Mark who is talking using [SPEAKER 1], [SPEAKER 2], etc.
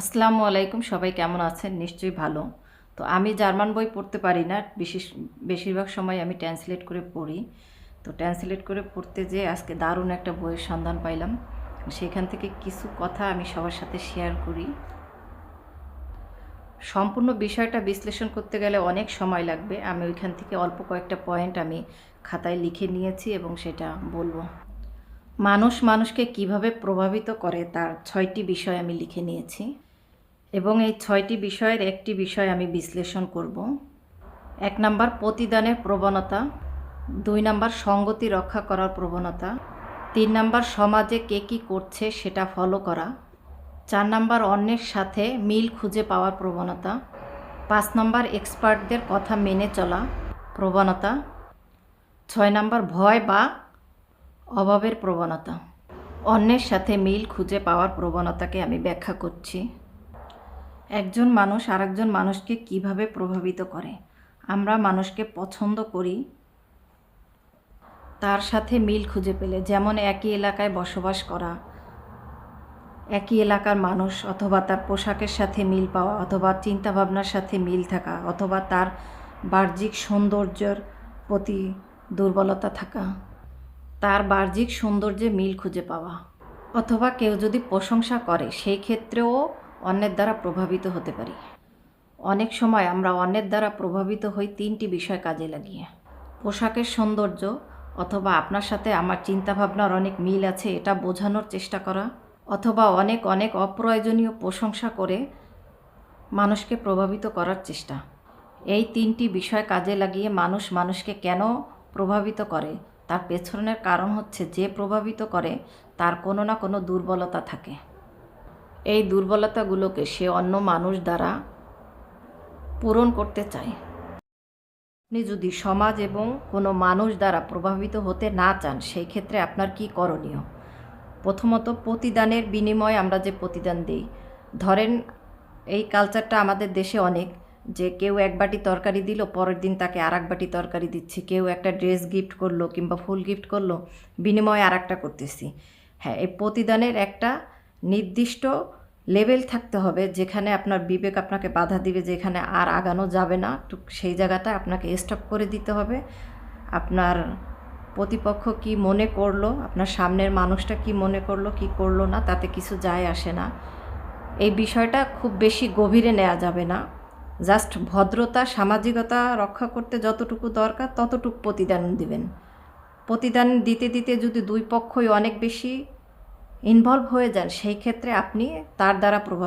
[SPEAKER 1] আসসালামু আলাইকুম, সবাই কেমন আছেন? নিশ্চয়ই ভালো। তো আমি জার্মান বই পড়তে পারি না, বিশেষ, বেশিরভাগ সময় আমি ট্রান্সলেট করে পড়ি। তো ট্রান্সলেট করে পড়তে যেয়ে আজকে দারুণ একটা বইয়ের সন্ধান পাইলাম। সেখান থেকে কিছু কথা আমি সবার সাথে শেয়ার করি। সম্পূর্ণ বিষয়টা বিশ্লেষণ করতে গেলে অনেক সময় লাগবে। আমি ওইখান থেকে অল্প কয়েকটা পয়েন্ট আমি খাতায় লিখে নিয়েছি এবং সেটা বলব। মানুষ মানুষকে কীভাবে প্রভাবিত করে তার ছয়টি বিষয় আমি লিখে নিয়েছি। এবং এই ছয়টি বিষয়ের একটি বিষয় আমি বিশ্লেষণ করব। এক নাম্বার, প্রতিদানের প্রবণতা। দুই নাম্বার, সঙ্গতি রক্ষা করার প্রবণতা। তিন নাম্বার, সমাজে কে কী করছে সেটা ফলো করা। চার নাম্বার, অন্যের সাথে মিল খুঁজে পাওয়ার প্রবণতা। পাঁচ নাম্বার এক্সপার্টদের কথা মেনে চলা প্রবণতা। ছয় নাম্বার, ভয় বা অভাবের প্রবণতা। অন্যের সাথে মিল খুঁজে পাওয়ার প্রবণতাকে আমি ব্যাখ্যা করছি। একজন মানুষ আরেকজন মানুষকে কীভাবে প্রভাবিত করে? আমরা মানুষকে পছন্দ করি, তার সাথে মিল খুঁজে পেলে। যেমন একই এলাকায় বসবাস করা, একই এলাকার মানুষ, অথবা তার পোশাকের সাথে মিল পাওয়া, অথবা চিন্তাভাবনার সাথে মিল থাকা, অথবা তার বাহ্যিক সৌন্দর্যের প্রতি দুর্বলতা থাকা, তার বাহ্যিক সৌন্দর্যে মিল খুঁজে পাওয়া, অথবা কেউ যদি প্রশংসা করে, সেই ক্ষেত্রেও অন্যের দ্বারা প্রভাবিত হতে পারি। অনেক সময় আমরা অন্যের দ্বারা প্রভাবিত হই তিনটি বিষয় কাজে লাগিয়ে। পোশাকের সৌন্দর্য অথবা আপনার সাথে আমার চিন্তাভাবনার অনেক মিল আছে, এটা বোঝানোর চেষ্টা করা। অথবা অনেক অনেক অপ্রয়োজনীয় প্রশংসা করে মানুষকে প্রভাবিত করার চেষ্টা। এই তিনটি বিষয় কাজে লাগিয়ে মানুষ মানুষকে কেন প্রভাবিত করে? তার পেছনের কারণ হচ্ছে যে প্রভাবিত করে, তার কোনো না কোনো দুর্বলতা থাকে। এই দুর্বলতাগুলোকে সে অন্য মানুষ দ্বারা পূরণ করতে চায়। আপনি যদি সমাজ এবং কোনো মানুষ দ্বারা প্রভাবিত হতে না চান, সেই ক্ষেত্রে আপনার কি করণীয়? প্রথমত, প্রতিদানের বিনিময়ে আমরা যে প্রতিদান দিই। ধরেন, এই কালচারটা আমাদের দেশে অনেক, যে কেউ এক বাটি তরকারি দিল, পরের দিন তাকে আর বাটি তরকারি দিচ্ছি। কেউ একটা ড্রেস গিফট করল কিংবা ফুল গিফট করল, বিনিময়ে আর একটা করতেছি। হ্যাঁ এই প্রতিদানের একটা নির্দিষ্ট লেভেল থাকতে হবে, যেখানে আপনার বিবেক আপনাকে বাধা দিবে, যেখানে আর আগানো যাবে না সেই জায়গাটা আপনাকে স্টপ করে দিতে হবে। আপনার প্রতিপক্ষ কি মনে করল, আপনার সামনের মানুষটা কি মনে করল, কি করল না, তাতে কিছু যায় আসে না। এই বিষয়টা খুব বেশি গভীরে নেওয়া যাবে না। জাস্ট ভদ্রতা, সামাজিকতা রক্ষা করতে যতটুকু দরকার, ততটুকু প্রতিদান দিবেন। প্রতিদান দিতে দিতে যদি দুই পক্ষই অনেক বেশি ইনভলভ হয়ে যান সেই ক্ষেত্রে আপনি তার দ্বারা প্রভাবিত